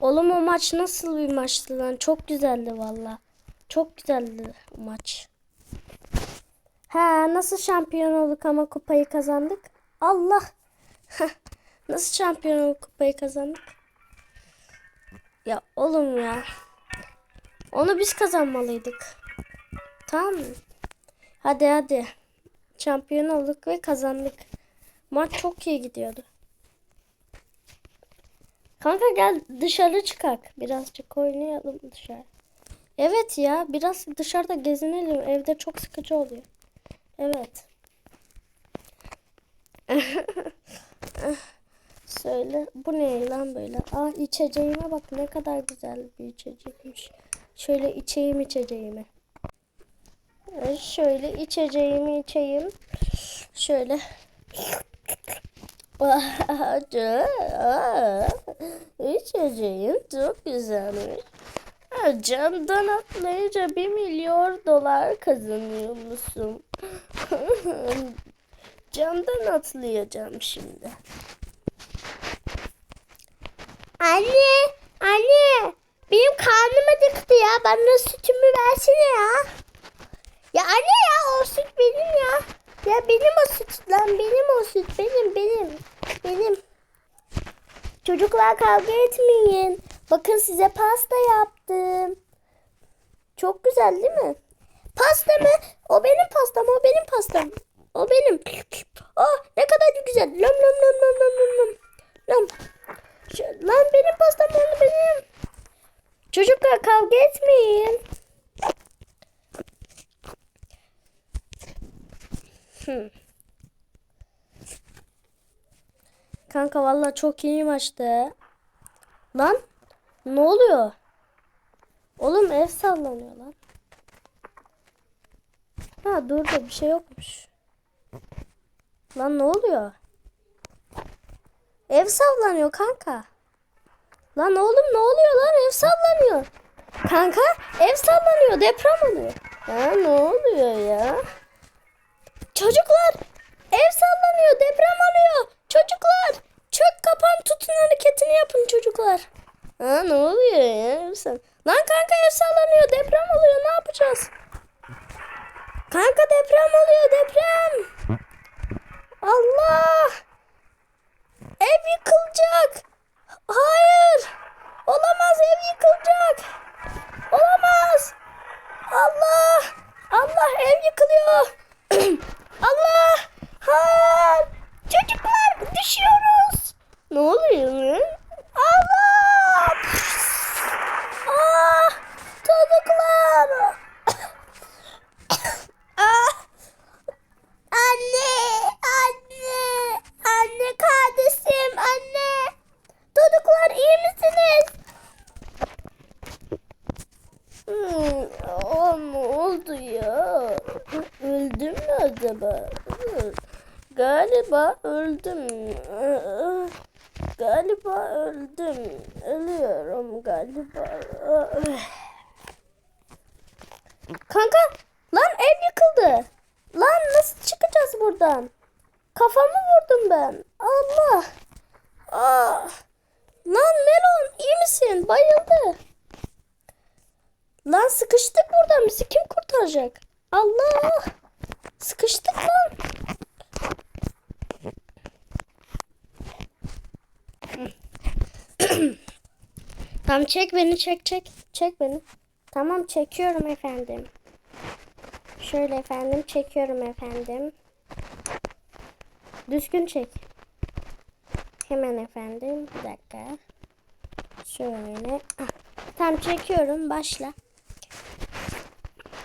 Oğlum o maç nasıl bir maçtı lan? Çok güzeldi valla. Çok güzeldi maç. Ha nasıl şampiyon olduk ama kupayı kazandık? Allah. nasıl şampiyon olduk kupayı kazandık? Ya oğlum ya. Onu biz kazanmalıydık. Tamam mı? Hadi hadi. Şampiyon olduk ve kazandık. Maç çok iyi gidiyordu. Kanka gel dışarı çıkak. Birazcık oynayalım dışarı. Evet ya biraz dışarıda gezinelim. Evde çok sıkıcı oluyor. Evet. Söyle bu ne lan böyle? Aa içeceğime bak ne kadar güzel bir içecekmiş. Şöyle içeyim içeceğimi. Şöyle içeceğimi içeyim. Şöyle. Aa, İçeceğim çok güzelmiş. Camdan atlayınca bir milyon dolar kazanıyor musun? Camdan atlayacağım şimdi. Anne, anne, benim karnım acıktı ya. Bana sütümü versene ya. Ya anne ya o süt benim ya. Ya benim o süt lan benim o süt benim benim benim. Çocuklar kavga etmeyin. Bakın size pasta yaptım. Çok güzel değil mi? Pasta mı? O benim pastam, o benim pastam. O benim. Oh ne kadar güzel. Lam lam lam lam lam lam. Lam. Şu- Lan benim pastam onu benim. Çocuklar kavga etmeyin. Hmm. Kanka valla çok iyi maçtı. Lan ne oluyor? Oğlum ev sallanıyor lan. Ha dur da bir şey yokmuş. Lan ne oluyor? Ev sallanıyor kanka. Lan oğlum ne oluyor lan ev sallanıyor. Kanka ev sallanıyor deprem oluyor. Ha ne oluyor ya? Çocuklar ev sallanıyor deprem oluyor. Tutun hareketini yapın çocuklar. Ha ne oluyor ya? Sall- Lan kanka ev sallanıyor deprem oluyor ne yapacağız? Kanka deprem oluyor deprem. Allah. Ev yıkılacak. Hayır. Olamaz ev yıkılacak. Olamaz. Allah. Allah ev yıkılıyor. Allah! Hayır! Çocuklar düşüyoruz. Ne oluyor lan? Allah! Ah! Çocuklar! ah! Anne! Anne! Anne kardeşim! Anne! Çocuklar iyi misiniz? Hmm, o ne oldu ya? Öldüm mü acaba? Hmm, Galiba öldüm. Galiba öldüm. Ölüyorum galiba. Kanka lan ev yıkıldı. Lan nasıl çıkacağız buradan? Kafamı vurdum ben. Allah. Ah. Lan Melon iyi misin? Bayıldı. Lan sıkıştık burada. Bizi kim kurtaracak? Allah! Sıkıştık lan. Tamam çek beni çek çek. Çek beni. Tamam çekiyorum efendim. Şöyle efendim çekiyorum efendim. Düzgün çek. Hemen efendim. Bir dakika. Şöyle. Ah. Tamam çekiyorum. Başla.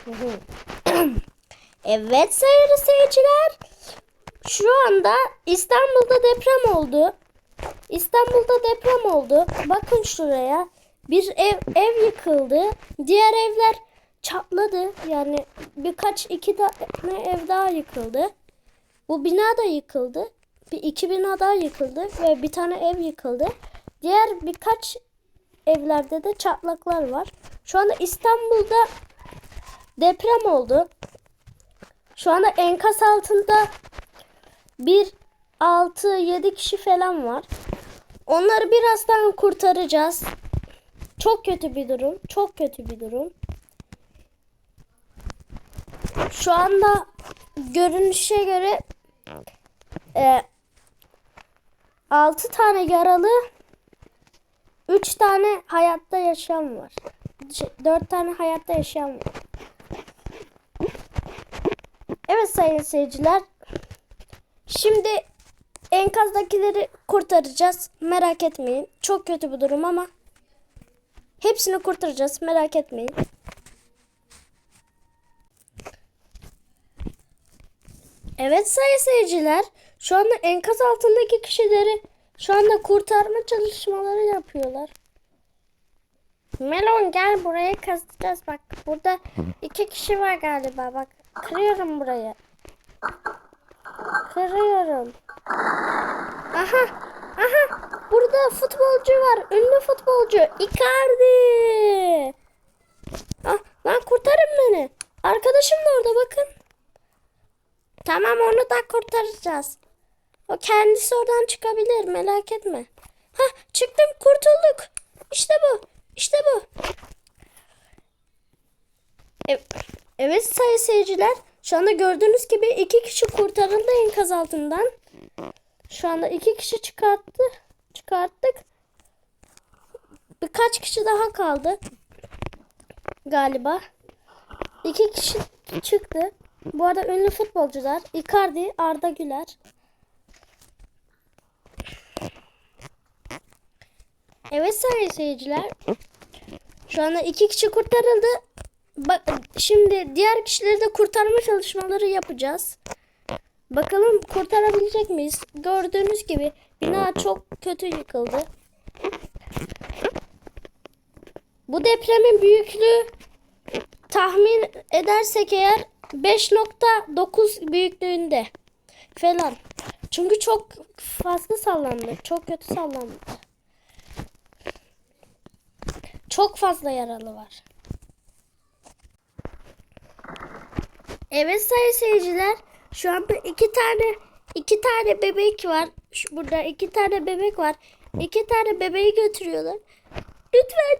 Evet sayılı seyirciler. Şu anda İstanbul'da deprem oldu. İstanbul'da deprem oldu. Bakın şuraya. Bir ev ev yıkıldı. Diğer evler çatladı. Yani birkaç iki tane ev daha yıkıldı. Bu bina da yıkıldı. Bir iki bina daha yıkıldı ve bir tane ev yıkıldı. Diğer birkaç evlerde de çatlaklar var. Şu anda İstanbul'da deprem oldu. Şu anda enkaz altında bir 6-7 kişi falan var. Onları birazdan kurtaracağız. Çok kötü bir durum. Çok kötü bir durum. Şu anda görünüşe göre e, 6 tane yaralı 3 tane hayatta yaşayan var. 4 tane hayatta yaşayan var. Evet sayın seyirciler. Şimdi enkazdakileri kurtaracağız. Merak etmeyin. Çok kötü bu durum ama hepsini kurtaracağız. Merak etmeyin. Evet sayın seyirciler. Şu anda enkaz altındaki kişileri şu anda kurtarma çalışmaları yapıyorlar. Melon gel buraya kazacağız bak. Burada iki kişi var galiba bak. Kırıyorum burayı. Kırıyorum. Aha. Aha. Burada futbolcu var. Ünlü futbolcu. Icardi. Ah, lan kurtarın beni. Arkadaşım da orada bakın. Tamam onu da kurtaracağız. O kendisi oradan çıkabilir merak etme. Hah çıktım kurtulduk. İşte bu. İşte bu. Evet sayın seyirciler. Şu anda gördüğünüz gibi iki kişi kurtarıldı enkaz altından. Şu anda iki kişi çıkarttı. Çıkarttık. Birkaç kişi daha kaldı. Galiba. İki kişi çıktı. Bu arada ünlü futbolcular Icardi, Arda Güler. Evet sayın seyirciler. Şu anda iki kişi kurtarıldı. Bak şimdi diğer kişileri de kurtarma çalışmaları yapacağız. Bakalım kurtarabilecek miyiz? Gördüğünüz gibi bina çok kötü yıkıldı. Bu depremin büyüklüğü tahmin edersek eğer 5.9 büyüklüğünde falan. Çünkü çok fazla sallandı. Çok kötü sallandı. Çok fazla yaralı var. Evet sayın seyirciler. Şu anda iki tane iki tane bebek var. Şu, burada iki tane bebek var. İki tane bebeği götürüyorlar. Lütfen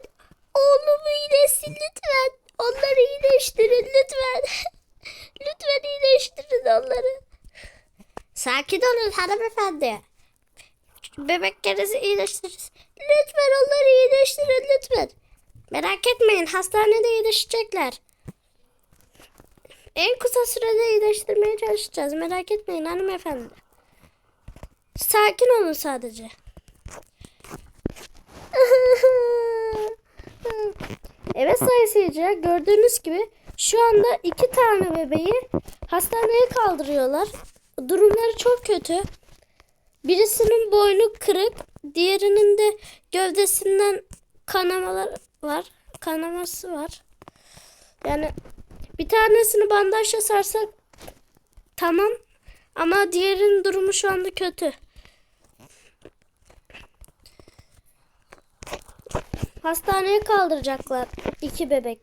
oğlum iyileşsin lütfen. Onları iyileştirin lütfen. lütfen iyileştirin onları. Sakin olun hanımefendi. Bebeklerinizi iyileştiririz. Lütfen onları iyileştirin lütfen. Merak etmeyin hastanede iyileşecekler. En kısa sürede iyileştirmeye çalışacağız. Merak etmeyin hanımefendi. Sakin olun sadece. evet sayın seyirciler gördüğünüz gibi şu anda iki tane bebeği hastaneye kaldırıyorlar. Durumları çok kötü. Birisinin boynu kırık, diğerinin de gövdesinden kanamalar var. Kanaması var. Yani bir tanesini bandajla sarsak tamam ama diğerinin durumu şu anda kötü. Hastaneye kaldıracaklar iki bebek.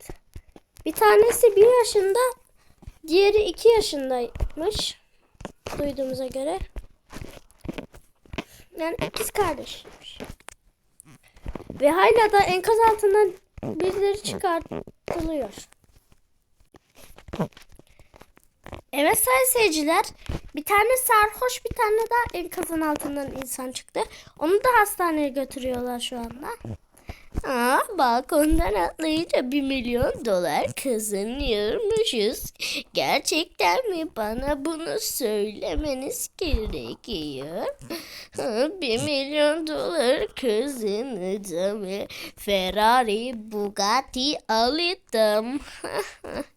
Bir tanesi bir yaşında, diğeri iki yaşındaymış. Duyduğumuza göre. Yani ikiz kardeşmiş. Ve hala da enkaz altından birileri çıkartılıyor. Evet sayın seyirciler. Bir tane sarhoş bir tane daha enkazın altından insan çıktı. Onu da hastaneye götürüyorlar şu anda. Aa, balkondan atlayınca bir milyon dolar kazanıyormuşuz. Gerçekten mi bana bunu söylemeniz gerekiyor? Bir milyon dolar kazanacağım ve Ferrari, Bugatti alacağım.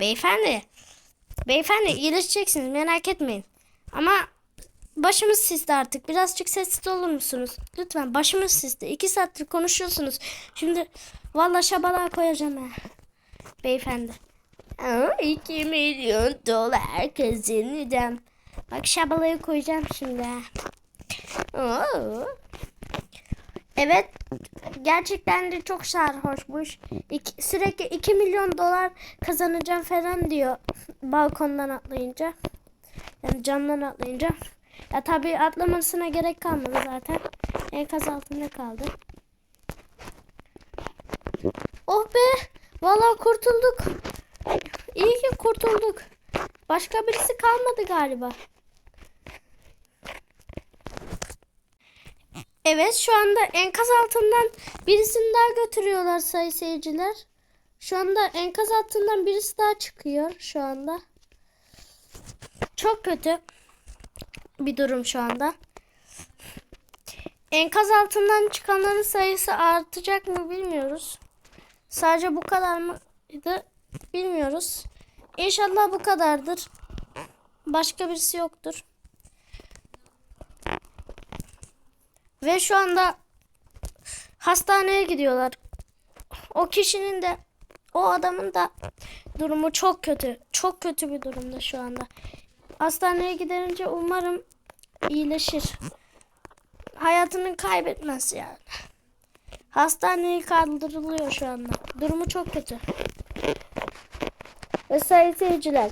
Beyefendi, beyefendi iyileşeceksiniz merak etmeyin. Ama başımız sizde artık. Birazcık sessiz olur musunuz? Lütfen başımız sizde. İki saattir konuşuyorsunuz. Şimdi valla şabalığa koyacağım ha. Beyefendi. Aa, 2 milyon dolar kazanacağım. Bak şabalayı koyacağım şimdi. Oo. Evet. Gerçekten de çok sarhoşmuş. İki, sürekli 2 milyon dolar kazanacağım falan diyor. Balkondan atlayınca. Yani camdan atlayınca. Ya tabii atlamasına gerek kalmadı zaten. Enkaz altında kaldı. Oh be! Vallahi kurtulduk. İyi ki kurtulduk. Başka birisi kalmadı galiba. Evet şu anda enkaz altından birisini daha götürüyorlar sayı seyirciler. Şu anda enkaz altından birisi daha çıkıyor şu anda. Çok kötü bir durum şu anda. Enkaz altından çıkanların sayısı artacak mı bilmiyoruz. Sadece bu kadar mıydı bilmiyoruz. İnşallah bu kadardır. Başka birisi yoktur. Ve şu anda hastaneye gidiyorlar. O kişinin de o adamın da durumu çok kötü. Çok kötü bir durumda şu anda. Hastaneye gidince umarım iyileşir. Hayatını kaybetmez yani. Hastaneye kaldırılıyor şu anda. Durumu çok kötü. Ve seyirciler,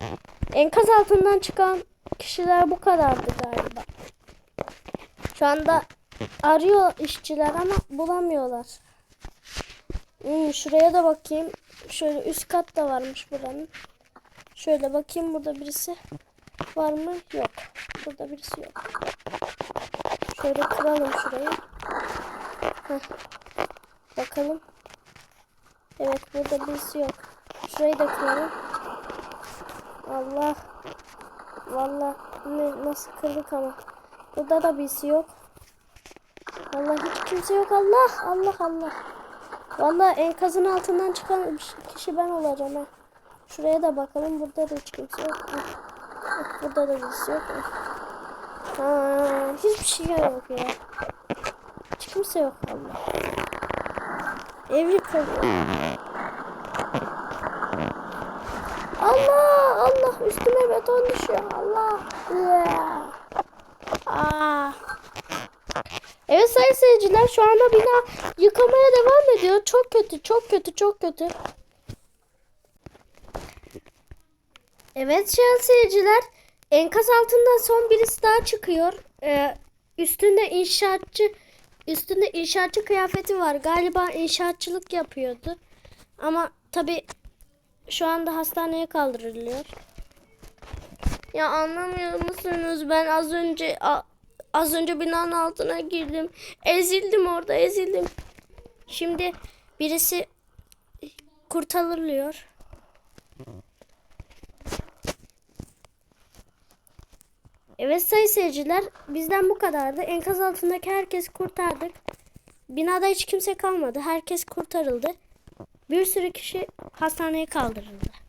enkaz altından çıkan kişiler bu kadardı galiba. Şu anda arıyor işçiler ama bulamıyorlar. Hmm, şuraya da bakayım. Şöyle üst kat da varmış buranın. Şöyle bakayım burada birisi var mı? Yok. Burada birisi yok. Şöyle kıralım şurayı. Heh. Bakalım. Evet burada birisi yok. Şurayı da kıralım. Allah. Vallahi ne, nasıl kırdık ama. Burada da birisi yok. Allah hiç kimse yok Allah. Allah Allah. Vallahi enkazın altından çıkan kişi ben olacağım ha. Şuraya da bakalım. Burada da hiç kimse yok. Burada da birisi yok. Ha, hiçbir şey yok ya. Hiç kimse yok Allah. Ev yıkılıyor. Allah Allah üstüme beton düşüyor Allah. Aa. Evet sayın seyirciler şu anda bina yıkılmaya devam ediyor. Çok kötü çok kötü çok kötü. Evet sayın seyirciler enkaz altından son birisi daha çıkıyor. Ee, üstünde inşaatçı üstünde inşaatçı kıyafeti var. Galiba inşaatçılık yapıyordu. Ama tabi şu anda hastaneye kaldırılıyor. Ya anlamıyor musunuz? Ben az önce az önce binanın altına girdim. Ezildim orada, ezildim. Şimdi birisi kurtarılıyor. Evet sayın seyirciler bizden bu kadardı. Enkaz altındaki herkes kurtardık. Binada hiç kimse kalmadı. Herkes kurtarıldı. Bir sürü kişi hastaneye kaldırıldı.